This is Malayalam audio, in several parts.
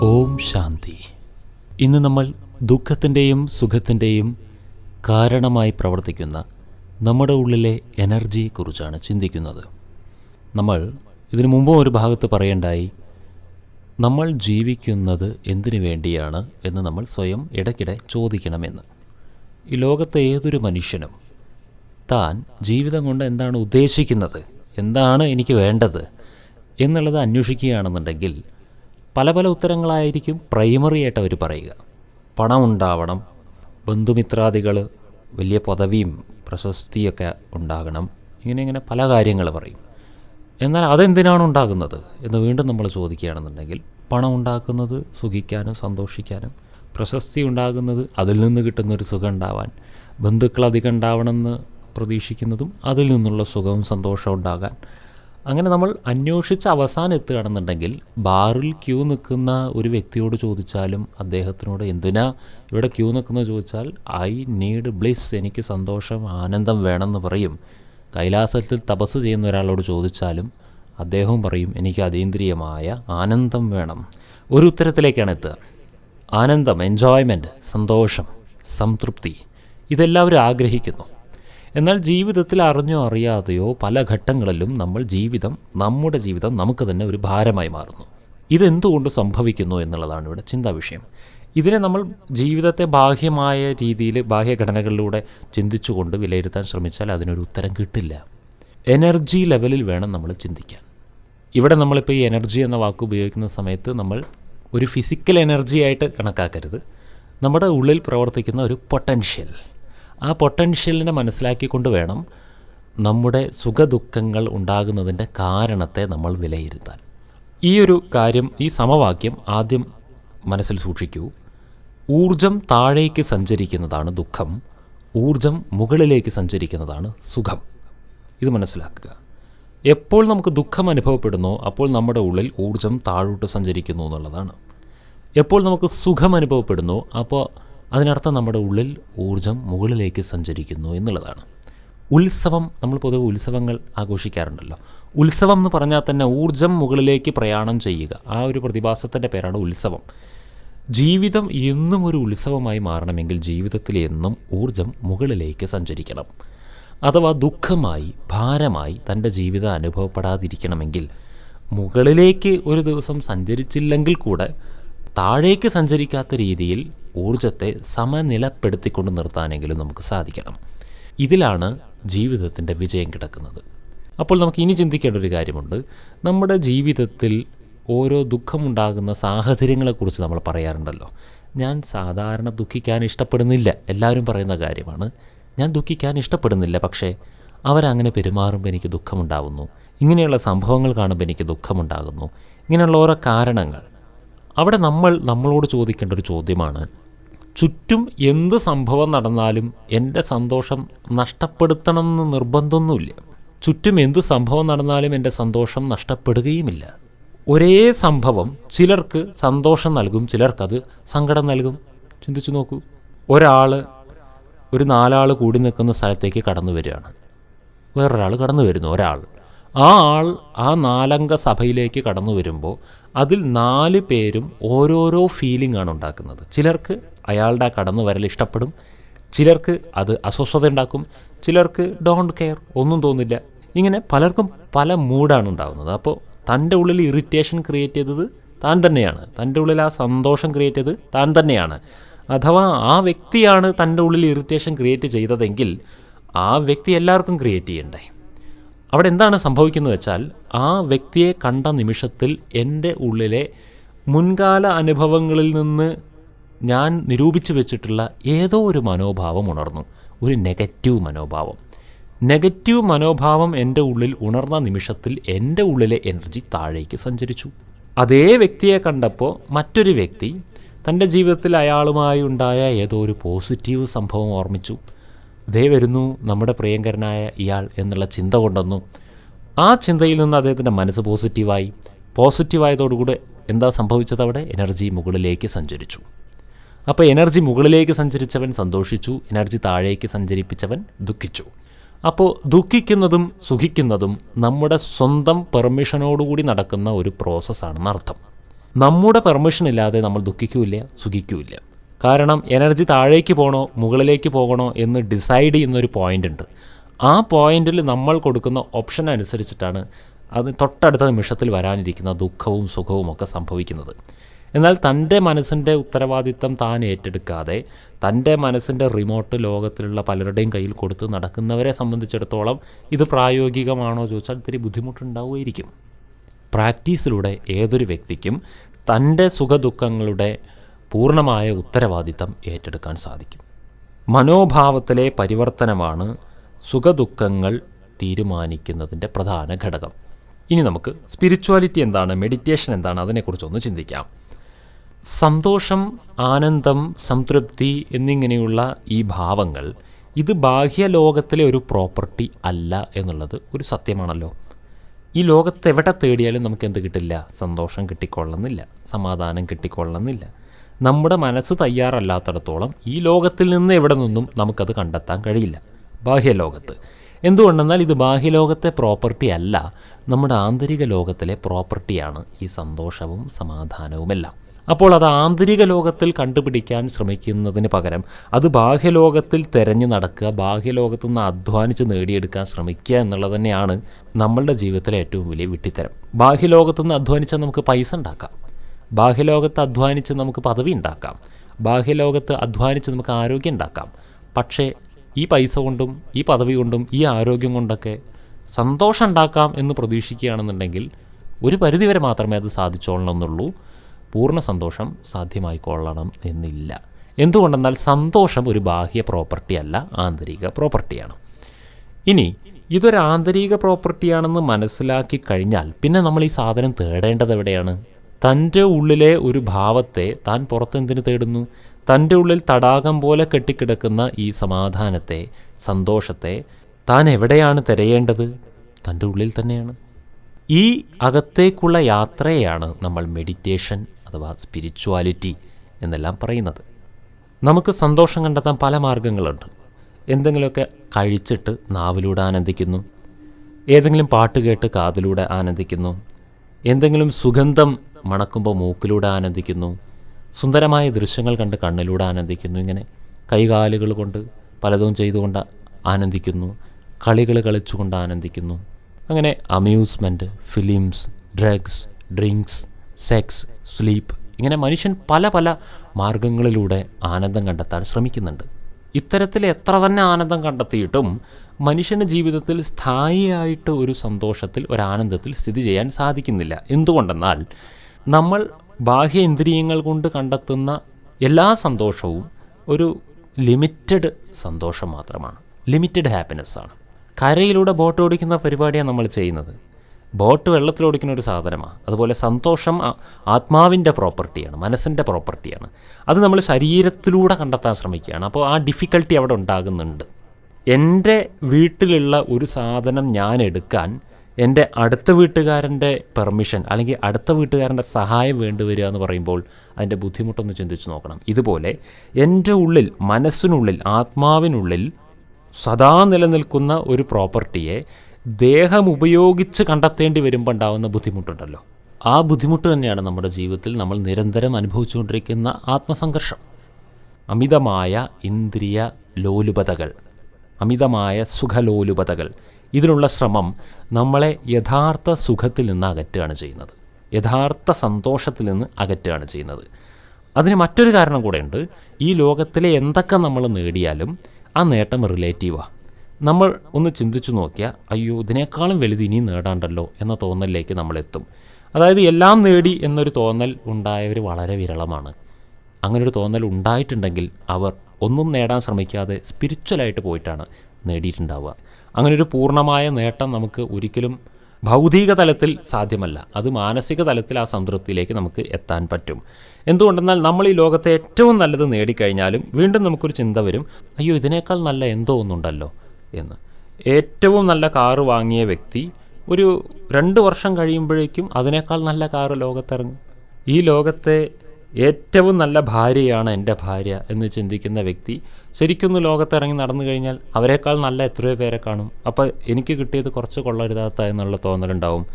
ഓം ശാന്തി. ഇന്ന് നമ്മൾ ദുഃഖത്തിന്റെയും സുഖത്തിന്റെയും കാരണമായി പ്രവർത്തിക്കുന്ന നമ്മുടെ ഉള്ളിലെ എനർജിയെക്കുറിച്ചാണ് ചിന്തിക്കുന്നത്. നമ്മൾ ഇതിനു മുമ്പും ഒരു ഭാഗത്ത് പറയേണ്ടായി നമ്മൾ ജീവിക്കുന്നത് എന്തിനു വേണ്ടിയാണ് എന്ന് നമ്മൾ സ്വയം ഇടയ്ക്കിടെ ചോദിക്കണമെന്ന്. ഈ ലോകത്തെ ഏതൊരു മനുഷ്യനും താൻ ജീവിതം കൊണ്ട് എന്താണ് ഉദ്ദേശിക്കുന്നത് എന്താണ് എനിക്ക് വേണ്ടത് എന്നുള്ളത് അന്വേഷിക്കുകയാണെന്നുണ്ടെങ്കിൽ പല പല ഉത്തരങ്ങളായിരിക്കും പ്രൈമറി ആയിട്ട് അവർ പറയുക. പണം ഉണ്ടാവണം ബന്ധുമിത്രാദികൾ വലിയ പദവിയും പ്രശസ്തിയൊക്കെ ഉണ്ടാകണം ഇങ്ങനെ ഇങ്ങനെ പല കാര്യങ്ങൾ പറയും. എന്നാൽ അതെന്തിനാണ് ഉണ്ടാകുന്നത് എന്ന് വീണ്ടും നമ്മൾ ചോദിക്കുകയാണെന്നുണ്ടെങ്കിൽ പണം ഉണ്ടാക്കുന്നത് സുഖിക്കാനും സന്തോഷിക്കാനും പ്രശസ്തി ഉണ്ടാകുന്നത് അതിൽ നിന്ന് കിട്ടുന്നൊരു സുഖം ഉണ്ടാവാൻ ബന്ധുക്കൾ അധികം ഉണ്ടാവണമെന്ന് പ്രതീക്ഷിക്കുന്നതും അതിൽ നിന്നുള്ള സുഖവും സന്തോഷവും ഉണ്ടാകാൻ അങ്ങനെ നമ്മൾ അന്വേഷിച്ച് അവസാനം എത്തുകയാണെന്നുണ്ടെങ്കിൽ ബാറിൽ ക്യൂ നിൽക്കുന്ന ഒരു വ്യക്തിയോട് ചോദിച്ചാലും അദ്ദേഹത്തിനോട് എന്തിനാ ഇവിടെ ക്യൂ നിൽക്കുന്നത് ചോദിച്ചാൽ ഐ നീഡ് ബ്ലിസ് എനിക്ക് സന്തോഷം ആനന്ദം വേണമെന്ന് പറയും. കൈലാസത്തിൽ തപസ് ചെയ്യുന്ന ഒരാളോട് ചോദിച്ചാലും അദ്ദേഹവും പറയും എനിക്ക് അതീന്ദ്രിയമായ ആനന്ദം വേണം. ഒരു ഉത്തരത്തിലേക്കാണ് എത്തുക. ആനന്ദം എൻജോയ്മെന്റ് സന്തോഷം സംതൃപ്തി ഇതെല്ലാവരും ആഗ്രഹിക്കുന്നു. എന്നാൽ ജീവിതത്തിൽ അറിഞ്ഞോ അറിയാതെയോ പല ഘട്ടങ്ങളിലും നമ്മൾ ജീവിതം നമ്മുടെ ജീവിതം നമുക്ക് തന്നെ ഒരു ഭാരമായി മാറുന്നു. ഇതെന്തുകൊണ്ട് സംഭവിക്കുന്നു എന്നുള്ളതാണ് ഇവിടെ ചിന്താ വിഷയം. ഇതിനെ നമ്മൾ ജീവിതത്തെ ബാഹ്യമായ രീതിയിൽ ബാഹ്യഘടനകളിലൂടെ ചിന്തിച്ചുകൊണ്ട് വിലയിരുത്താൻ ശ്രമിച്ചാൽ അതിനൊരു ഉത്തരം കിട്ടില്ല. എനർജി ലെവലിൽ വേണം നമ്മൾ ചിന്തിക്കാൻ. ഇവിടെ നമ്മളിപ്പോൾ ഈ എനർജി എന്ന വാക്ക് ഉപയോഗിക്കുന്ന സമയത്ത് നമ്മൾ ഒരു ഫിസിക്കൽ എനർജി ആയിട്ട് കണക്കാക്കരുത്. നമ്മുടെ ഉള്ളിൽ പ്രവർത്തിക്കുന്ന ഒരു പൊട്ടൻഷ്യൽ. ആ പൊട്ടൻഷ്യലിനെ മനസ്സിലാക്കിക്കൊണ്ട് വേണം നമ്മുടെ സുഖദുഃഖങ്ങൾ ഉണ്ടാകുന്നതിന്റെ കാരണത്തെ നമ്മൾ വിലയിരുത്താൻ. ഈ ഒരു കാര്യം ഈ സമവാക്യം ആദ്യം മനസ്സിൽ സൂക്ഷിക്കൂ. ഊർജം താഴേക്ക് സഞ്ചരിക്കുന്നതാണ് ദുഃഖം. ഊർജം മുകളിലേക്ക് സഞ്ചരിക്കുന്നതാണ് സുഖം. ഇത് മനസ്സിലാക്കുക. എപ്പോൾ നമുക്ക് ദുഃഖം അനുഭവപ്പെടുന്നോ അപ്പോൾ നമ്മുടെ ഉള്ളിൽ ഊർജം താഴോട്ട് സഞ്ചരിക്കുന്നു എന്നുള്ളതാണ്. എപ്പോൾ നമുക്ക് സുഖം അനുഭവപ്പെടുന്നു അപ്പോൾ അതിനർത്ഥം നമ്മുടെ ഉള്ളിൽ ഊർജം മുകളിലേക്ക് സഞ്ചരിക്കുന്നു എന്നുള്ളതാണ്. ഉത്സവം നമ്മൾ പൊതുവെ ഉത്സവങ്ങൾ ആഘോഷിക്കാറുണ്ടല്ലോ. ഉത്സവം എന്ന് പറഞ്ഞാൽ തന്നെ ഊർജം മുകളിലേക്ക് പ്രയാണം ചെയ്യുക. ആ ഒരു പ്രതിഭാസത്തിന്റെ പേരാണ് ഉത്സവം. ജീവിതം എന്നും ഒരു ഉത്സവമായി മാറണമെങ്കിൽ ജീവിതത്തിൽ എന്നും ഊർജം മുകളിലേക്ക് സഞ്ചരിക്കണം. അഥവാ ദുഃഖമായി ഭാരമായി തന്റെ ജീവിതം അനുഭവപ്പെടാതിരിക്കണമെങ്കിൽ മുകളിലേക്ക് ഒരു ദിവസം സഞ്ചരിച്ചില്ലെങ്കിൽ കൂടെ താഴേക്ക് സഞ്ചരിക്കാത്ത രീതിയിൽ ഊർജത്തെ സമനിലപ്പെടുത്തിക്കൊണ്ട് നിർത്താനെങ്കിലും നമുക്ക് സാധിക്കണം. ഇതിലാണ് ജീവിതത്തിന്റെ വിജയം കിടക്കുന്നത്. അപ്പോൾ നമുക്ക് ഇനി ചിന്തിക്കേണ്ട ഒരു കാര്യമുണ്ട്. നമ്മുടെ ജീവിതത്തിൽ ഓരോ ദുഃഖമുണ്ടാകുന്ന സാഹചര്യങ്ങളെക്കുറിച്ച് നമ്മൾ പറയാറുണ്ടല്ലോ. ഞാൻ സാധാരണ ദുഃഖിക്കാൻ ഇഷ്ടപ്പെടുന്നില്ല. എല്ലാവരും പറയുന്ന കാര്യമാണ്. ഞാൻ ദുഃഖിക്കാൻ ഇഷ്ടപ്പെടുന്നില്ല പക്ഷേ അവരങ്ങനെ പെരുമാറുമ്പോൾ എനിക്ക് ദുഃഖമുണ്ടാകുന്നു ഇങ്ങനെയുള്ള സംഭവങ്ങൾ കാണുമ്പോൾ എനിക്ക് ദുഃഖമുണ്ടാകുന്നു. ഇങ്ങനെയുള്ള ഓരോ കാരണങ്ങൾ. അവിടെ നമ്മൾ നമ്മളോട് ചോദിക്കേണ്ട ഒരു ചോദ്യമാണ്. ചുറ്റും എന്ത് സംഭവം നടന്നാലും എന്റെ സന്തോഷം നഷ്ടപ്പെടുത്തണം എന്ന് നിർബന്ധമൊന്നുമില്ല. ചുറ്റും എന്ത് സംഭവം നടന്നാലും എന്റെ സന്തോഷം നഷ്ടപ്പെടുകയുമില്ല. ഒരേ സംഭവം ചിലർക്ക് സന്തോഷം നൽകും ചിലർക്കത് സങ്കടം നൽകും. ചിന്തിച്ചു നോക്കൂ. ഒരാൾ ഒരു നാലാൾ കൂടി നിൽക്കുന്ന സ്ഥലത്തേക്ക് കടന്നു വരികയാണ്. വേറൊരാൾ കടന്നു വരുന്നു ഒരാൾ. ആ ആൾ ആ നാലംഗ സഭയിലേക്ക് കടന്നു വരുമ്പോൾ അതിൽ നാല് പേരും ഓരോരോ ഫീലിംഗ് ആണ് ഉണ്ടാക്കുന്നത്. ചിലർക്ക് അയാളുടെ ആ കടന്നു വരൽ ഇഷ്ടപ്പെടും ചിലർക്ക് അത് അസ്വസ്ഥത ഉണ്ടാക്കും ചിലർക്ക് ഡോണ്ട് കെയർ ഒന്നും തോന്നില്ല. ഇങ്ങനെ പലർക്കും പല മൂഡാണ് ഉണ്ടാകുന്നത് അപ്പോൾ തന്റെ ഉള്ളിൽ ഇറിറ്റേഷൻ ക്രിയേറ്റ് ചെയ്തത് താൻ തന്നെയാണ്. തന്റെ ഉള്ളിൽ ആ സന്തോഷം ക്രിയേറ്റ് ചെയ്തത് താൻ തന്നെയാണ്. അഥവാ ആ വ്യക്തിയാണ് തന്റെ ഉള്ളിൽ ഇറിറ്റേഷൻ ക്രിയേറ്റ് ചെയ്തതെങ്കിൽ ആ വ്യക്തി എല്ലാവർക്കും ക്രിയേറ്റ് ചെയ്യണ്ടേ? അവിടെ എന്താണ് സംഭവിക്കുന്നത് വെച്ചാൽ ആ വ്യക്തിയെ കണ്ട നിമിഷത്തിൽ എന്റെ ഉള്ളിലെ മുൻകാല അനുഭവങ്ങളിൽ നിന്ന് ഞാൻ നിരൂപിച്ചു വെച്ചിട്ടുള്ള ഏതോ ഒരു മനോഭാവം ഉണർന്നു. ഒരു നെഗറ്റീവ് മനോഭാവം. നെഗറ്റീവ് മനോഭാവം എന്റെ ഉള്ളിൽ ഉണർന്ന നിമിഷത്തിൽ എന്റെ ഉള്ളിലെ എനർജി താഴേക്ക് സഞ്ചരിച്ചു. അതേ വ്യക്തിയെ കണ്ടപ്പോൾ മറ്റൊരു വ്യക്തി തന്റെ ജീവിതത്തിൽ അയാളുമായി ഉണ്ടായ ഏതോ ഒരു പോസിറ്റീവ് സംഭവം ഓർമ്മിച്ചു. ദേ വരുന്നു നമ്മുടെ പ്രിയങ്കരനായ ഇയാൾ എന്നുള്ള ചിന്ത കൊണ്ടുവന്നു ആ ചിന്തയിൽ നിന്ന് അദ്ദേഹത്തിന്റെ മനസ്സ് പോസിറ്റീവായി. പോസിറ്റീവായതോടുകൂടെ എന്താ സംഭവിച്ചത് അവിടെ? എനർജി മുകളിലേക്ക് സഞ്ചരിച്ചു. അപ്പോൾ എനർജി മുകളിലേക്ക് സഞ്ചരിച്ചവൻ സന്തോഷിച്ചു. എനർജി താഴേക്ക് സഞ്ചരിപ്പിച്ചവൻ ദുഃഖിച്ചു. അപ്പോൾ ദുഃഖിക്കുന്നതും സുഖിക്കുന്നതും നമ്മുടെ സ്വന്തം പെർമിഷനോടുകൂടി നടക്കുന്ന ഒരു പ്രോസസ്സാണെന്ന് അർത്ഥം നമ്മുടെ പെർമിഷൻ ഇല്ലാതെ നമ്മൾ ദുഃഖിക്കൂല സുഖിക്കൂല കാരണം എനർജി താഴേക്ക് പോകണോ മുകളിലേക്ക് പോകണോ എന്ന് ഡിസൈഡ് ചെയ്യുന്നൊരു പോയിന്റ് ഉണ്ട്. ആ പോയിന്റിൽ നമ്മൾ കൊടുക്കുന്ന ഓപ്ഷൻ അനുസരിച്ചിട്ടാണ് അത് തൊട്ടടുത്ത നിമിഷത്തിൽ വരാനിരിക്കുന്ന ദുഃഖവും സുഖവും ഒക്കെ സംഭവിക്കുന്നത്. എന്നാൽ തന്റെ മനസ്സിന്റെ ഉത്തരവാദിത്തം താൻ ഏറ്റെടുക്കാതെ തന്റെ മനസ്സിന്റെ റിമോട്ട് ലോകത്തിലുള്ള പലരുടെയും കയ്യിൽ കൊടുത്ത് നടക്കുന്നവരെ സംബന്ധിച്ചിടത്തോളം ഇത് പ്രായോഗികമാണോ ചോദിച്ചാൽ ഇത്തിരി ബുദ്ധിമുട്ടുണ്ടാവുമായിരിക്കും. പ്രാക്ടീസിലൂടെ ഏതൊരു വ്യക്തിക്കും തന്റെ സുഖദുഃഖങ്ങളുടെ പൂർണമായ ഉത്തരവാദിത്തം ഏറ്റെടുക്കാൻ സാധിക്കും. മനോഭാവത്തിലെ പരിവർത്തനമാണ് സുഖദുഃഖങ്ങൾ തീരുമാനിക്കുന്നതിന്റെ പ്രധാന ഘടകം. ഇനി നമുക്ക് സ്പിരിച്വാലിറ്റി എന്താണ് മെഡിറ്റേഷൻ എന്താണ് അതിനെക്കുറിച്ചൊന്ന് ചിന്തിക്കാം. സന്തോഷം ആനന്ദം സംതൃപ്തി എന്നിങ്ങനെയുള്ള ഈ ഭാവങ്ങൾ ഇത് ബാഹ്യലോകത്തിലെ ഒരു പ്രോപ്പർട്ടി അല്ല എന്നുള്ളത് ഒരു സത്യമാണല്ലോ. ഈ ലോകത്ത് എവിടെ തേടിയാലും നമുക്ക് എന്ത് കിട്ടില്ല? സന്തോഷം കിട്ടിക്കൊള്ളുന്നില്ല സമാധാനം കിട്ടിക്കൊള്ളുന്നില്ല. നമ്മുടെ മനസ്സ് തയ്യാറല്ലാത്തിടത്തോളം ഈ ലോകത്തിൽ നിന്ന് എവിടെ നിന്നും നമുക്കത് കണ്ടെത്താൻ കഴിയില്ല. ബാഹ്യലോകത്ത്. എന്തുകൊണ്ടെന്നാൽ ഇത് ബാഹ്യലോകത്തെ പ്രോപ്പർട്ടി അല്ല നമ്മുടെ ആന്തരിക ലോകത്തിലെ പ്രോപ്പർട്ടിയാണ് ഈ സന്തോഷവും സമാധാനവുമെല്ലാം. അപ്പോൾ അത് ആന്തരിക ലോകത്തിൽ കണ്ടുപിടിക്കാൻ ശ്രമിക്കുന്നതിന് പകരം അത് ബാഹ്യലോകത്തിൽ തിരഞ്ഞു നടക്കുക ബാഹ്യലോകത്തു നിന്ന് അധ്വാനിച്ച് നേടിയെടുക്കാൻ ശ്രമിക്കുക എന്നുള്ളത് തന്നെയാണ് നമ്മളുടെ ജീവിതത്തിലെ ഏറ്റവും വലിയ വിട്ടിത്തരം ബാഹ്യലോകത്തു നിന്ന് അധ്വാനിച്ചാൽ നമുക്ക് പൈസ ഉണ്ടാക്കാം. ബാഹ്യലോകത്ത് അധ്വാനിച്ച് നമുക്ക് പദവി ഉണ്ടാക്കാം. ബാഹ്യലോകത്ത് അധ്വാനിച്ച് നമുക്ക് ആരോഗ്യം ഉണ്ടാക്കാം. പക്ഷേ ഈ പൈസ കൊണ്ടും ഈ പദവി കൊണ്ടും ഈ ആരോഗ്യം കൊണ്ടൊക്കെ സന്തോഷം ഉണ്ടാക്കാം എന്ന് പ്രതീക്ഷിക്കുകയാണെന്നുണ്ടെങ്കിൽ ഒരു പരിധിവരെ മാത്രമേ അത് സാധിച്ചോളണമെന്നുള്ളൂ. പൂർണ സന്തോഷം സാധ്യമായിക്കൊള്ളണം എന്നില്ല. എന്തുകൊണ്ടെന്നാൽ സന്തോഷം ഒരു ബാഹ്യ പ്രോപ്പർട്ടി അല്ല ആന്തരിക പ്രോപ്പർട്ടിയാണ് ഇനി ഇതൊരു ആന്തരിക പ്രോപ്പർട്ടിയാണെന്ന് മനസ്സിലാക്കി കഴിഞ്ഞാൽ പിന്നെ നമ്മൾ ഈ സാധനം തേടേണ്ടത് എവിടെയാണ്? തന്റെ ഉള്ളിലെ ഒരു ഭാവത്തെ താൻ പുറത്തെന്തിനു തേടുന്നു? തന്റെ ഉള്ളിൽ തടാകം പോലെ കെട്ടിക്കിടക്കുന്ന ഈ സമാധാനത്തെ സന്തോഷത്തെ താൻ എവിടെയാണ് തിരയേണ്ടത്? തന്റെ ഉള്ളിൽ തന്നെയാണ്. ഈ അകത്തേക്കുള്ള യാത്രയാണ് നമ്മൾ മെഡിറ്റേഷൻ അഥവാ സ്പിരിച്വാലിറ്റി എന്നെല്ലാം പറയുന്നത്. നമുക്ക് സന്തോഷം കണ്ടെത്താൻ പല മാർഗങ്ങളുണ്ട്. എന്തെങ്കിലുമൊക്കെ കഴിച്ചിട്ട് നാവിലൂടെ ആനന്ദിക്കുന്നു. ഏതെങ്കിലും പാട്ട് കേട്ട് കാതിലൂടെ ആനന്ദിക്കുന്നു. എന്തെങ്കിലും സുഗന്ധം മണക്കുമ്പോൾ മൂക്കിലൂടെ ആനന്ദിക്കുന്നു. സുന്ദരമായ ദൃശ്യങ്ങൾ കണ്ട് കണ്ണിലൂടെ ആനന്ദിക്കുന്നു. ഇങ്ങനെ കൈകാലുകൾ കൊണ്ട് പലതും ചെയ്തുകൊണ്ട് ആനന്ദിക്കുന്നു. കളികൾ കളിച്ചുകൊണ്ട് ആനന്ദിക്കുന്നു. അങ്ങനെ amusement films drugs drinks sex sleep ഇങ്ങനെ മനുഷ്യൻ പല പല മാർഗങ്ങളിലൂടെ ആനന്ദം കണ്ടെത്താൻ ശ്രമിക്കുന്നുണ്ട്. ഇത്തരത്തിൽ എത്ര തന്നെ ആനന്ദം കണ്ടെത്തിയിട്ടും മനുഷ്യന് ജീവിതത്തിൽ സ്ഥായിയായിട്ട് ഒരു സന്തോഷത്തിൽ ഒരു ആനന്ദത്തിൽ സ്ഥിതി ചെയ്യാൻ സാധിക്കുന്നില്ല. എന്തുകൊണ്ടെന്നാൽ നമ്മൾ ബാഹ്യ ഇന്ദ്രിയങ്ങൾ കൊണ്ട് കണ്ടെത്തുന്ന എല്ലാ സന്തോഷവും ഒരു ലിമിറ്റഡ് സന്തോഷം മാത്രമാണ്. ലിമിറ്റഡ് ഹാപ്പിനെസ് ആണ്. കരയിലൂടെ ബോട്ട് ഓടിക്കുന്ന പരിപാടിയാണ് നമ്മൾ ചെയ്യുന്നത്. ബോട്ട് വെള്ളത്തിൽ ഓടിക്കുന്ന ഒരു സാധനമാണ്. അതുപോലെ സന്തോഷം ആത്മാവിന്റെ പ്രോപ്പർട്ടിയാണ് മനസ്സിന്റെ പ്രോപ്പർട്ടിയാണ്. അത് നമ്മൾ ശരീരത്തിലൂടെ കണ്ടെത്താൻ ശ്രമിക്കുകയാണ്. അപ്പോൾ ആ ഡിഫിക്കൽട്ടി അവിടെ ഉണ്ടാകുന്നുണ്ട്. എന്റെ വീട്ടിലുള്ള ഒരു സാധനം ഞാൻ എടുക്കാൻ എന്റെ അടുത്ത വീട്ടുകാരന്റെ പെർമിഷൻ അല്ലെങ്കിൽ അടുത്ത വീട്ടുകാരന്റെ സഹായം വേണ്ടി വരിക എന്ന് പറയുമ്പോൾ അതിന്റെ ബുദ്ധിമുട്ടൊന്ന് ചിന്തിച്ച് നോക്കണം. ഇതുപോലെ എന്റെ ഉള്ളിൽ മനസ്സിനുള്ളിൽ ആത്മാവിനുള്ളിൽ സദാ നിലനിൽക്കുന്ന ഒരു പ്രോപ്പർട്ടിയെ ദേഹം ഉപയോഗിച്ച് കണ്ടെത്തേണ്ടി വരുമ്പോൾ ഉണ്ടാകുന്ന ബുദ്ധിമുട്ടുണ്ടല്ലോ. ആ ബുദ്ധിമുട്ട് തന്നെയാണ് നമ്മുടെ ജീവിതത്തിൽ നമ്മൾ നിരന്തരം അനുഭവിച്ചുകൊണ്ടിരിക്കുന്ന ആത്മസംഘർഷം. അമിതമായ ഇന്ദ്രിയ ലോലുപതകൾ. അമിതമായ സുഖലോലുപതകൾ. ഇതിനുള്ള ശ്രമം നമ്മളെ യഥാർത്ഥ സുഖത്തിൽ നിന്ന് അകറ്റുകയാണ് ചെയ്യുന്നത്. യഥാർത്ഥ സന്തോഷത്തിൽ നിന്ന് അകറ്റുകയാണ് ചെയ്യുന്നത്. അതിന് മറ്റൊരു കാരണം കൂടെയുണ്ട് ഈ ലോകത്തിലെ എന്തൊക്കെ നമ്മൾ നേടിയാലും ആ നേട്ടം റിലേറ്റീവാണ് നമ്മൾ ഒന്ന് ചിന്തിച്ചു നോക്കിയാൽ അയ്യോ ഇതിനേക്കാളും വലുത് ഇനിയും നേടാണ്ടല്ലോ എന്ന തോന്നലിലേക്ക് നമ്മളെത്തും. അതായത് എല്ലാം നേടി എന്നൊരു തോന്നൽ ഉണ്ടായവർ വളരെ വിരളമാണ്. അങ്ങനൊരു തോന്നൽ ഉണ്ടായിട്ടുണ്ടെങ്കിൽ അവർ ഒന്നും നേടാൻ ശ്രമിക്കാതെ സ്പിരിച്വലായിട്ട് പോയിട്ടാണ് നേടിയിട്ടുണ്ടാവുക. അങ്ങനെ ഒരു പൂർണമായ നേട്ടം നമുക്ക് ഒരിക്കലും ഭൗതിക തലത്തിൽ സാധ്യമല്ല. അത് മാനസിക തലത്തിൽ ആ സംതൃപ്തിയിലേക്ക് നമുക്ക് എത്താൻ പറ്റും. എന്തുകൊണ്ടെന്നാൽ നമ്മൾ ഈ ലോകത്തെ ഏറ്റവും നല്ലത് നേടിക്കഴിഞ്ഞാലും വീണ്ടും നമുക്കൊരു ചിന്ത വരും അയ്യോ ഇതിനേക്കാൾ നല്ല എന്തോ ഒന്നുണ്ടല്ലോ എന്ന്. ഏറ്റവും നല്ല കാറ് വാങ്ങിയ വ്യക്തി ഒരു രണ്ട് വർഷം കഴിയുമ്പോഴേക്കും അതിനേക്കാൾ നല്ല കാറ് ലോകത്തിറങ്ങും. ഈ ലോകത്തെ ഏറ്റവും നല്ല ഭാര്യയാണ് എന്റെ ഭാര്യ എന്ന് ചിന്തിക്കുന്ന വ്യക്തി ശരിക്കൊന്ന് ലോകത്തിറങ്ങി നടന്നു കഴിഞ്ഞാൽ അവരെക്കാൾ നല്ല എത്രയോ പേരെ കാണും. അപ്പോൾ എനിക്ക് കിട്ടിയത് കുറച്ച് കൊള്ളരുതാത്ത എന്നുള്ള തോന്നലുണ്ടാവും.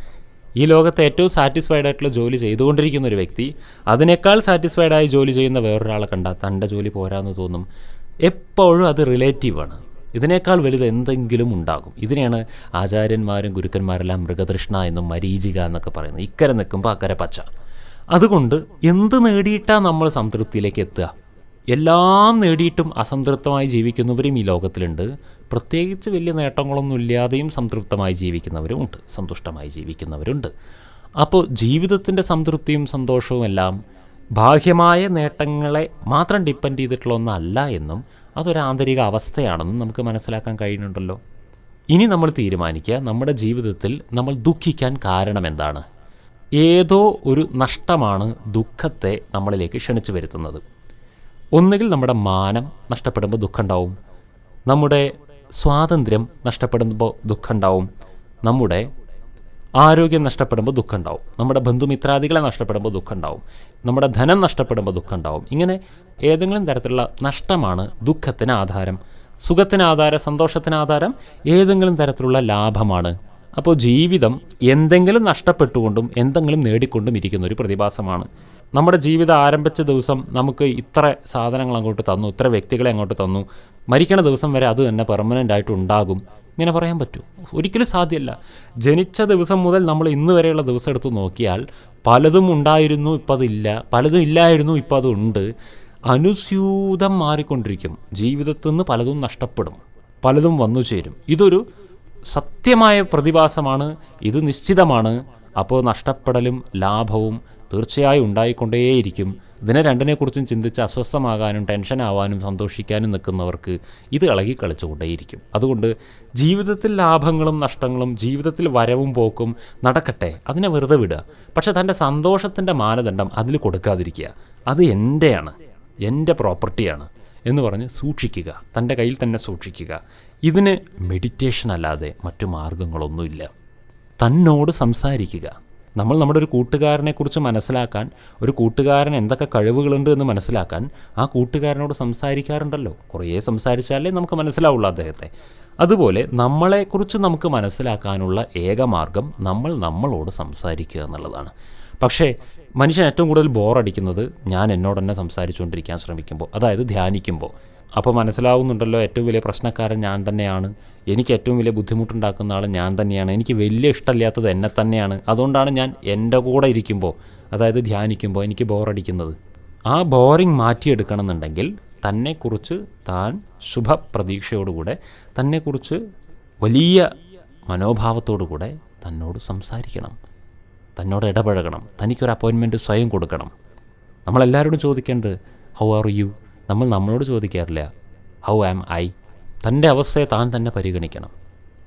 ഈ ലോകത്ത് ഏറ്റവും സാറ്റിസ്ഫൈഡ് ആയിട്ടുള്ള ജോലി ചെയ്തുകൊണ്ടിരിക്കുന്ന ഒരു വ്യക്തി അതിനേക്കാൾ സാറ്റിസ്ഫൈഡ് ആയി ജോലി ചെയ്യുന്ന വേറൊരാളെ കണ്ടാൽ തന്റെ ജോലി പോരാന്ന് തോന്നും. എപ്പോഴും അത് റിലേറ്റീവാണ് ഇതിനേക്കാൾ വലുത് എന്തെങ്കിലും ഉണ്ടാകും. ഇതിനെയാണ് ആചാര്യന്മാരും ഗുരുക്കന്മാരെല്ലാം മൃഗതൃഷ്ണ എന്നും മരീചിക എന്നൊക്കെ പറയുന്നത്. ഇക്കരെ നിൽക്കുമ്പോൾ അക്കരെ പച്ച. അതുകൊണ്ട് എന്ത് നേടിയിട്ടാണ് നമ്മൾ സംതൃപ്തിയിലേക്ക് എത്തുക? എല്ലാം നേടിയിട്ടും അസംതൃപ്തമായി ജീവിക്കുന്നവരും ഈ ലോകത്തിലുണ്ട്. പ്രത്യേകിച്ച് വലിയ നേട്ടങ്ങളൊന്നും ഇല്ലാതെയും സംതൃപ്തമായി ജീവിക്കുന്നവരുമുണ്ട് സന്തുഷ്ടമായി ജീവിക്കുന്നവരുണ്ട്. അപ്പോൾ ജീവിതത്തിന്റെ സംതൃപ്തിയും സന്തോഷവും എല്ലാം ബാഹ്യമായ നേട്ടങ്ങളെ മാത്രം ഡിപ്പെൻഡ് ചെയ്തിട്ടുള്ള ഒന്നല്ല എന്നും അതൊരു ആന്തരിക അവസ്ഥയാണെന്നും നമുക്ക് മനസ്സിലാക്കാൻ കഴിയുന്നുണ്ടല്ലോ. ഇനി നമ്മൾ തീരുമാനിക്കുക നമ്മുടെ ജീവിതത്തിൽ നമ്മൾ ദുഃഖിക്കാൻ കാരണം എന്താണ്? ഏതോ ഒരു നഷ്ടമാണ് ദുഃഖത്തെ നമ്മളിലേക്ക് ക്ഷണിച്ചു വരുത്തുന്നത്. ഒന്നുകിൽ നമ്മുടെ മാനം നഷ്ടപ്പെടുമ്പോൾ ദുഃഖമുണ്ടാവും. നമ്മുടെ സ്വാതന്ത്ര്യം നഷ്ടപ്പെടുമ്പോൾ ദുഃഖമുണ്ടാവും. നമ്മുടെ ആരോഗ്യം നഷ്ടപ്പെടുമ്പോൾ ദുഃഖമുണ്ടാവും. നമ്മുടെ ബന്ധുമിത്രാദികളെ നഷ്ടപ്പെടുമ്പോൾ ദുഃഖമുണ്ടാവും. നമ്മുടെ ധനം നഷ്ടപ്പെടുമ്പോൾ ദുഃഖമുണ്ടാവും. ഇങ്ങനെ ഏതെങ്കിലും തരത്തിലുള്ള നഷ്ടമാണ് ദുഃഖത്തിന് ആധാരം. സുഖത്തിന് ആധാരം സന്തോഷത്തിന് ആധാരം ഏതെങ്കിലും തരത്തിലുള്ള ലാഭമാണ്. അപ്പോൾ ജീവിതം എന്തെങ്കിലും നഷ്ടപ്പെട്ടുകൊണ്ടും എന്തെങ്കിലും നേടിക്കൊണ്ടും ഇരിക്കുന്ന ഒരു പ്രതിഭാസമാണ്. നമ്മുടെ ജീവിതം ആരംഭിച്ച ദിവസം നമുക്ക് ഇത്ര സാധനങ്ങൾ അങ്ങോട്ട് തന്നു ഇത്ര വ്യക്തികളെ അങ്ങോട്ട് തന്നു. മരിക്കണ ദിവസം വരെ അത് തന്നെ പെർമനന്റ് ആയിട്ട് ഉണ്ടാകും. ഇങ്ങനെ പറയാൻ പറ്റുമോ ഒരിക്കലും സാധ്യമല്ല. ജനിച്ച ദിവസം മുതൽ നമ്മൾ ഇന്ന് വരെയുള്ള ദിവസം എടുത്ത് നോക്കിയാൽ പലതും ഉണ്ടായിരുന്നു ഇപ്പം അതില്ല പലതും ഇല്ലായിരുന്നു ഇപ്പം അതുണ്ട് അനുസ്യൂതം മാറിക്കൊണ്ടിരിക്കും. ജീവിതത്തിൽ നിന്ന് പലതും നഷ്ടപ്പെടും. പലതും വന്നു ചേരും. ഇതൊരു സത്യമായ പ്രതിഭാസമാണ് ഇത് നിശ്ചിതമാണ്. അപ്പോൾ നഷ്ടപ്പെടലും ലാഭവും തീർച്ചയായും ഉണ്ടായിക്കൊണ്ടേയിരിക്കും. ഇതിനെ രണ്ടിനെക്കുറിച്ചും ചിന്തിച്ച് അസ്വസ്ഥമാകാനും ടെൻഷനാവാനും സന്തോഷിക്കാനും നിൽക്കുന്നവർക്ക് ഇത് ഇളകി കളിച്ചുകൊണ്ടേയിരിക്കും അതുകൊണ്ട് ജീവിതത്തിൽ ലാഭങ്ങളും നഷ്ടങ്ങളും ജീവിതത്തിൽ വരവും പോക്കും നടക്കട്ടെ അതിനെ വെറുതെ വിടുക. പക്ഷേ തന്റെ സന്തോഷത്തിന്റെ മാനദണ്ഡം അതിൽ കൊടുക്കാതിരിക്കുക. അത് എന്റെയാണ് എന്റെ പ്രോപ്പർട്ടിയാണ്. എന്ന് പറഞ്ഞ് സൂക്ഷിക്കുക. തന്റെ കയ്യിൽ തന്നെ സൂക്ഷിക്കുക. ഇതിന് മെഡിറ്റേഷൻ അല്ലാതെ മറ്റു മാർഗങ്ങളൊന്നുമില്ല. തന്നോട് സംസാരിക്കുക. നമ്മൾ നമ്മുടെ ഒരു കൂട്ടുകാരനെക്കുറിച്ച് മനസ്സിലാക്കാൻ ഒരു കൂട്ടുകാരൻ എന്തൊക്കെ കഴിവുകളുണ്ട് എന്ന് മനസ്സിലാക്കാൻ ആ കൂട്ടുകാരനോട് സംസാരിക്കാറുണ്ടല്ലോ. കുറേ സംസാരിച്ചാലേ നമുക്ക് മനസ്സിലാവുള്ളൂ അദ്ദേഹത്തെ. അതുപോലെ നമ്മളെക്കുറിച്ച് നമുക്ക് മനസ്സിലാക്കാനുള്ള ഏക മാർഗം നമ്മൾ നമ്മളോട് സംസാരിക്കുക എന്നുള്ളതാണ്. പക്ഷേ മനുഷ്യൻ ഏറ്റവും കൂടുതൽ ബോറടിക്കുന്നത് ഞാൻ എന്നോട് തന്നെ സംസാരിച്ചുകൊണ്ടിരിക്കാൻ ശ്രമിക്കുമ്പോൾ അതായത് ധ്യാനിക്കുമ്പോൾ. അപ്പോൾ മനസ്സിലാവുന്നുണ്ടല്ലോ ഏറ്റവും വലിയ പ്രശ്നക്കാരൻ ഞാൻ തന്നെയാണ്. എനിക്ക് ഏറ്റവും വലിയ ബുദ്ധിമുട്ടുണ്ടാക്കുന്ന ആൾ ഞാൻ തന്നെയാണ്. എനിക്ക് വലിയ ഇഷ്ടമില്ലാത്തത് എന്നെ തന്നെയാണ്. അതുകൊണ്ടാണ് ഞാൻ എന്റെ കൂടെ ഇരിക്കുമ്പോൾ അതായത് ധ്യാനിക്കുമ്പോൾ എനിക്ക് ബോറടിക്കുന്നത് ആ ബോറിങ് മാറ്റിയെടുക്കണം എന്നുണ്ടെങ്കിൽ തന്നെക്കുറിച്ച് താൻ ശുഭപ്രതീക്ഷയോടുകൂടെ തന്നെക്കുറിച്ച് വലിയ മനോഭാവത്തോടുകൂടെ തന്നോട് സംസാരിക്കണം. തന്നോട് ഇടപഴകണം. തനിക്കൊരു അപ്പോയിൻമെന്റ് സ്വയം കൊടുക്കണം. നമ്മളെല്ലാവരോടും ചോദിക്കേണ്ടത് ഹൗ ആർ യു നമ്മൾ നമ്മളോട് ചോദിക്കാറില്ല. ഹൗ ആം ഐ തന്റെ അവസ്ഥയെ താൻ തന്നെ പരിഗണിക്കണം.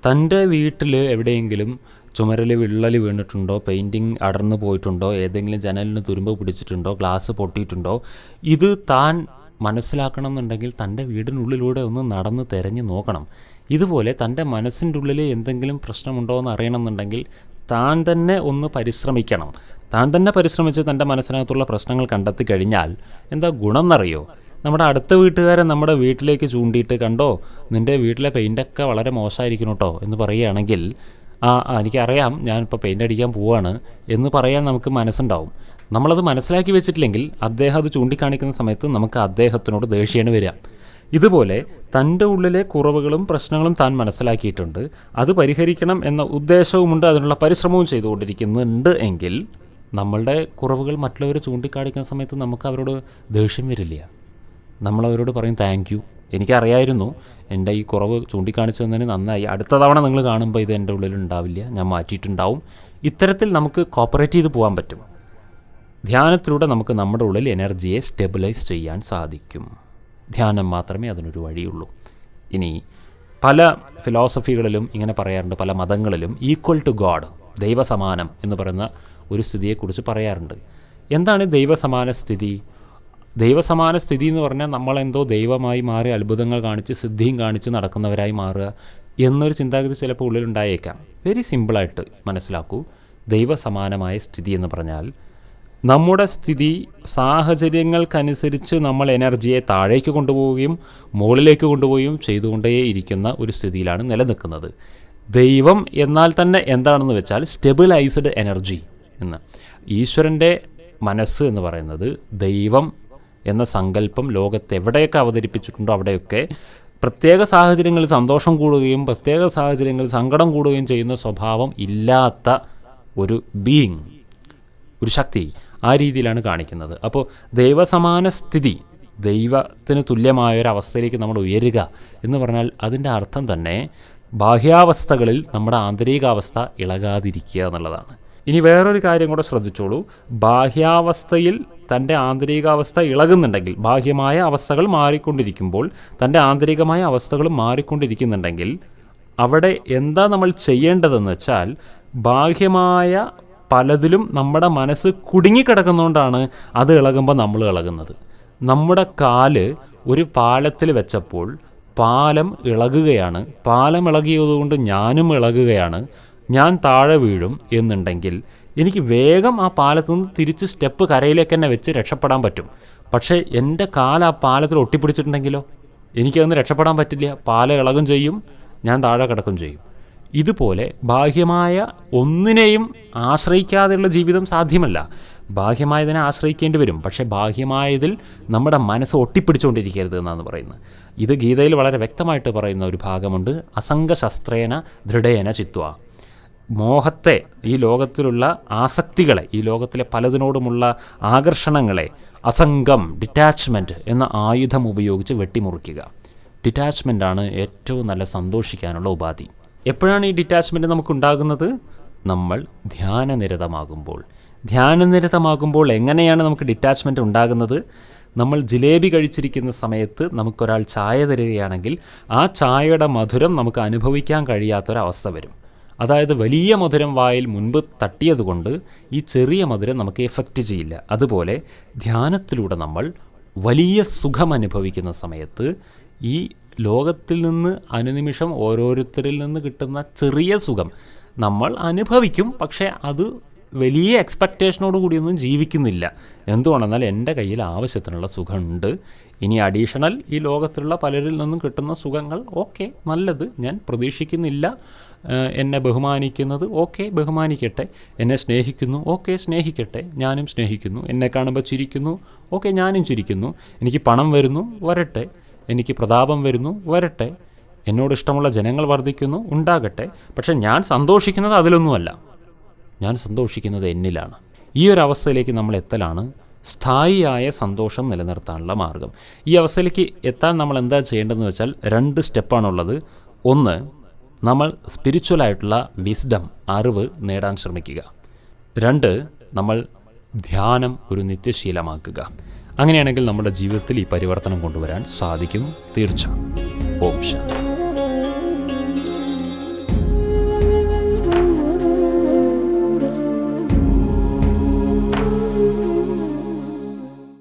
തന്റെ വീട്ടിൽ എവിടെയെങ്കിലും ചുമരിൽ വിള്ളൽ വീണിട്ടുണ്ടോ പെയിന്റിങ് അടർന്നു പോയിട്ടുണ്ടോ ഏതെങ്കിലും ജനലിന് തുരുമ്പ് പിടിച്ചിട്ടുണ്ടോ ഗ്ലാസ് പൊട്ടിയിട്ടുണ്ടോ ഇത് താൻ മനസ്സിലാക്കണം എന്നുണ്ടെങ്കിൽ തന്റെ വീടിനുള്ളിലൂടെ ഒന്ന് നടന്ന് തിരഞ്ഞു നോക്കണം. ഇതുപോലെ തന്റെ മനസ്സിന്റെ ഉള്ളിൽ എന്തെങ്കിലും പ്രശ്നമുണ്ടോ എന്ന് അറിയണമെന്നുണ്ടെങ്കിൽ താൻ തന്നെ ഒന്ന് പരിശ്രമിക്കണം. താൻ തന്നെ പരിശ്രമിച്ച് തന്റെ മനസ്സിനകത്തുള്ള പ്രശ്നങ്ങൾ കണ്ടെത്തി കഴിഞ്ഞാൽ എന്താ ഗുണം എന്നറിയോ? നമ്മുടെ അടുത്ത വീട്ടുകാരൻ നമ്മുടെ വീട്ടിലേക്ക് ചൂണ്ടിയിട്ട് കണ്ടോ നിന്റെ വീട്ടിലെ പെയിന്റൊക്കെ വളരെ മോശമായിരിക്കണം കേട്ടോ എന്ന് പറയുകയാണെങ്കിൽ ആ എനിക്കറിയാം ഞാനിപ്പോൾ പെയിന്റ് അടിക്കാൻ പോവാണ് എന്ന് പറയാൻ നമുക്ക് മനസ്സുണ്ടാവും. നമ്മളത് മനസ്സിലാക്കി വെച്ചിട്ടില്ലെങ്കിൽ അദ്ദേഹം അത് ചൂണ്ടിക്കാണിക്കുന്ന സമയത്ത് നമുക്ക് അദ്ദേഹത്തിനോട് ദേഷ്യമാണ് വരിക. ഇതുപോലെ തന്റെ ഉള്ളിലെ കുറവുകളും പ്രശ്നങ്ങളും താൻ മനസ്സിലാക്കിയിട്ടുണ്ട്. അത് പരിഹരിക്കണം എന്ന ഉദ്ദേശവുമുണ്ട് അതിനുള്ള പരിശ്രമവും ചെയ്തുകൊണ്ടിരിക്കുന്നുണ്ട് എങ്കിൽ നമ്മളുടെ കുറവുകൾ മറ്റുള്ളവർ ചൂണ്ടിക്കാണിക്കുന്ന സമയത്ത് നമുക്ക് അവരോട് ദേഷ്യം വരില്ല. നമ്മളവരോട് പറയും താങ്ക് യു എനിക്കറിയായിരുന്നു എന്റെ ഈ കുറവ് ചൂണ്ടിക്കാണിച്ചു തന്നതിന് നന്നായി. അടുത്ത തവണ നിങ്ങൾ കാണുമ്പോൾ ഇത് എന്റെ ഉള്ളിൽ ഉണ്ടാവില്ല. ഞാൻ മാറ്റിയിട്ടുണ്ടാവും. ഇത്തരത്തിൽ നമുക്ക് കോപ്പറേറ്റ് ചെയ്ത് പോകാൻ പറ്റും. ധ്യാനത്തിലൂടെ നമുക്ക് നമ്മുടെ ഉള്ളിൽ എനർജിയെ സ്റ്റെബിലൈസ് ചെയ്യാൻ സാധിക്കും. ധ്യാനം മാത്രമേ അതിനൊരു വഴിയുള്ളൂ. ഇനി പല ഫിലോസഫികളിലും ഇങ്ങനെ പറയാറുണ്ട് പല മതങ്ങളിലും ഈക്വൽ ടു ഗോഡ് ദൈവസമാനം എന്ന് പറയുന്ന ഒരു സ്ഥിതിയെക്കുറിച്ച് പറയാറുണ്ട്. എന്താണ് ദൈവസമാന സ്ഥിതി? ദൈവസമാന സ്ഥിതി എന്ന് പറഞ്ഞാൽ നമ്മളെന്തോ ദൈവമായി മാറി അത്ഭുതങ്ങൾ കാണിച്ച് സിദ്ധിയും കാണിച്ച് നടക്കുന്നവരായി മാറുക എന്നൊരു ചിന്താഗതി ചിലപ്പോൾ ഉള്ളിലുണ്ടായേക്കാം. വെരി സിമ്പിളായിട്ട് മനസ്സിലാക്കൂ. ദൈവസമാനമായ സ്ഥിതി എന്ന് പറഞ്ഞാൽ നമ്മുടെ സ്ഥിതി സാഹചര്യങ്ങൾക്കനുസരിച്ച് നമ്മൾ എനർജിയെ താഴേക്ക് കൊണ്ടുപോവുകയും മുകളിലേക്ക് കൊണ്ടുപോവുകയും ചെയ്തുകൊണ്ടേയിരിക്കുന്ന ഒരു സ്ഥിതിയിലാണ് നിലനിൽക്കുന്നത്. ദൈവം എന്നാൽ തന്നെ എന്താണെന്ന് വെച്ചാൽ സ്റ്റെബിലൈസ്ഡ് എനർജി എന്ന്. ഈശ്വരന്റെ മനസ്സ് എന്ന് പറയുന്നത് ദൈവം എന്ന സങ്കല്പം ലോകത്ത് എവിടെയൊക്കെ അവതരിപ്പിച്ചിട്ടുണ്ടോ അവിടെയൊക്കെ പ്രത്യേക സാഹചര്യങ്ങളിൽ സന്തോഷം കൂടുകയും പ്രത്യേക സാഹചര്യങ്ങളിൽ സങ്കടം കൂടുകയും ചെയ്യുന്ന സ്വഭാവം ഇല്ലാത്ത ഒരു ബീയിങ് ഒരു ശക്തി. ആ രീതിയിലാണ് കാണിക്കുന്നത്. അപ്പോൾ ദൈവസമാന സ്ഥിതി ദൈവത്തിന് തുല്യമായ ഒരു അവസ്ഥയിലേക്ക് നമ്മൾ ഉയരുക എന്ന് പറഞ്ഞാൽ അതിന്റെ അർത്ഥം തന്നെ ബാഹ്യാവസ്ഥകളിൽ നമ്മുടെ ആന്തരികാവസ്ഥ ഇളകാതിരിക്കുക എന്നുള്ളതാണ്. ഇനി വേറൊരു കാര്യം കൂടെ ശ്രദ്ധിച്ചോളൂ. ബാഹ്യാവസ്ഥയിൽ തന്റെ ആന്തരികാവസ്ഥ ഇളകുന്നുണ്ടെങ്കിൽ ബാഹ്യമായ അവസ്ഥകൾ മാറിക്കൊണ്ടിരിക്കുമ്പോൾ തന്റെ ആന്തരികമായ അവസ്ഥകളും മാറിക്കൊണ്ടിരിക്കുന്നുണ്ടെങ്കിൽ അവിടെ എന്താ നമ്മൾ ചെയ്യേണ്ടതെന്ന് വെച്ചാൽ ബാഹ്യമായ പലതിലും നമ്മുടെ മനസ്സ് കുടുങ്ങിക്കിടക്കുന്നതുകൊണ്ടാണ് അത് ഇളകുമ്പോൾ നമ്മൾ ഇളകുന്നത്. നമ്മുടെ കാൽ ഒരു പാലത്തിൽ വെച്ചപ്പോൾ പാലം ഇളകുകയാണ്. പാലം ഇളകിയതുകൊണ്ട് ഞാനും ഇളകുകയാണ്. ഞാൻ താഴെ വീഴും എന്നുണ്ടെങ്കിൽ എനിക്ക് വേഗം ആ പാലത്തു നിന്ന് തിരിച്ച് സ്റ്റെപ്പ് കരയിലേക്ക് തന്നെ വെച്ച് രക്ഷപ്പെടാൻ പറ്റും. പക്ഷേ എന്റെ കാൽ ആ പാലത്തിൽ ഒട്ടിപ്പിടിച്ചിട്ടുണ്ടെങ്കിലോ? എനിക്കതൊന്ന് രക്ഷപ്പെടാൻ പറ്റില്ല. പാല ഇളകും ചെയ്യും. ഞാൻ താഴെ കിടക്കും ചെയ്യും. ഇതുപോലെ ബാഹ്യമായ ഒന്നിനെയും ആശ്രയിക്കാതെയുള്ള ജീവിതം സാധ്യമല്ല. ബാഹ്യമായതിനെ ആശ്രയിക്കേണ്ടി വരും. പക്ഷേ ബാഹ്യമായതിൽ നമ്മുടെ മനസ്സ് ഒട്ടിപ്പിടിച്ചുകൊണ്ടിരിക്കരുത് എന്നാണ് പറയുന്നത്. ഇത് ഗീതയിൽ വളരെ വ്യക്തമായിട്ട് പറയുന്ന ഒരു ഭാഗമുണ്ട്. അസംഗശസ്ത്രേന ദൃഢേന ചിത്വ. മോഹത്തെ ഈ ലോകത്തിലുള്ള ആസക്തികളെ ഈ ലോകത്തിലെ പലതിനോടുമുള്ള ആകർഷണങ്ങളെ അസംഗം ഡിറ്റാച്ച്മെന്റ് എന്ന ആയുധം ഉപയോഗിച്ച് വെട്ടിമുറിക്കുക. ഡിറ്റാച്ച്മെന്റാണ് ഏറ്റവും നല്ല സന്തോഷിക്കാനുള്ള ഉപാധി. എപ്പോഴാണ് ഈ ഡിറ്റാച്ച്മെന്റ് നമുക്കുണ്ടാകുന്നത്? നമ്മൾ ധ്യാനനിരതമാകുമ്പോൾ. ധ്യാനനിരതമാകുമ്പോൾ എങ്ങനെയാണ് നമുക്ക് ഡിറ്റാച്ച്മെന്റ് ഉണ്ടാകുന്നത്? നമ്മൾ ജിലേബി കഴിച്ചിരിക്കുന്ന സമയത്ത് നമുക്കൊരാൾ ചായ തരികയാണെങ്കിൽ ആ ചായയുടെ മധുരം നമുക്ക് അനുഭവിക്കാൻ കഴിയാത്തൊരവസ്ഥ വരും. അതായത് വലിയ മധുരം വായിൽ മുൻപ് തട്ടിയതുകൊണ്ട് ഈ ചെറിയ മധുരം നമുക്ക് എഫക്റ്റ് ചെയ്യില്ല. അതുപോലെ ധ്യാനത്തിലൂടെ നമ്മൾ വലിയ സുഖം അനുഭവിക്കുന്ന സമയത്ത് ഈ ലോകത്തിൽ നിന്ന് അനുനിമിഷം ഓരോരുത്തരിൽ നിന്ന് കിട്ടുന്ന ചെറിയ സുഖം നമ്മൾ അനുഭവിക്കും പക്ഷേ അത് വലിയ എക്സ്പെക്റ്റേഷനോട് കൂടിയൊന്നും ജീവിക്കുന്നില്ല. എന്തുകൊണ്ടെന്നാൽ എന്റെ കയ്യിൽ ആവശ്യത്തിനുള്ള സുഖമുണ്ട്. ഇനി അഡീഷണൽ ഈ ലോകത്തിലുള്ള പലരിൽ നിന്നും കിട്ടുന്ന സുഖങ്ങൾ ഓക്കെ നല്ലത്. ഞാൻ പ്രതീക്ഷിക്കുന്നില്ല. എന്നെ ബഹുമാനിക്കുന്നത് ഓക്കെ ബഹുമാനിക്കട്ടെ. എന്നെ സ്നേഹിക്കുന്നു ഓക്കെ സ്നേഹിക്കട്ടെ. ഞാനും സ്നേഹിക്കുന്നു. എന്നെ കാണുമ്പോൾ ചിരിക്കുന്നു ഓക്കെ ഞാനും ചിരിക്കുന്നു. എനിക്ക് പണം വരുന്നു വരട്ടെ. എനിക്ക് പ്രതാപം വരുന്നു വരട്ടെ. എന്നോട് ഇഷ്ടമുള്ള ജനങ്ങൾ വർദ്ധിക്കുന്നു ഉണ്ടാകട്ടെ. പക്ഷെ ഞാൻ സന്തോഷിക്കുന്നത് അതിലൊന്നുമല്ല. ഞാൻ സന്തോഷിക്കുന്നത് എന്നിലാണ്. ഈ ഒരു അവസ്ഥയിലേക്ക് നമ്മൾ എത്തലാണ് സ്ഥായിയായ സന്തോഷം നിലനിർത്താനുള്ള മാർഗം. ഈ അവസ്ഥയിലേക്ക് എത്താൻ നമ്മൾ എന്താ ചെയ്യേണ്ടതെന്ന് വെച്ചാൽ രണ്ട് സ്റ്റെപ്പാണുള്ളത്. ഒന്ന് നമ്മൾ സ്പിരിച്വലായിട്ടുള്ള വിസ്ഡം അറിവ് നേടാൻ ശ്രമിക്കുക. രണ്ട് നമ്മൾ ധ്യാനം ഒരു നിത്യശീലമാക്കുക. അങ്ങനെയാണെങ്കിൽ നമ്മുടെ ജീവിതത്തിൽ ഈ പരിവർത്തനം കൊണ്ടുവരാൻ സാധിക്കും. തീർച്ച ഓം ശാന്തി.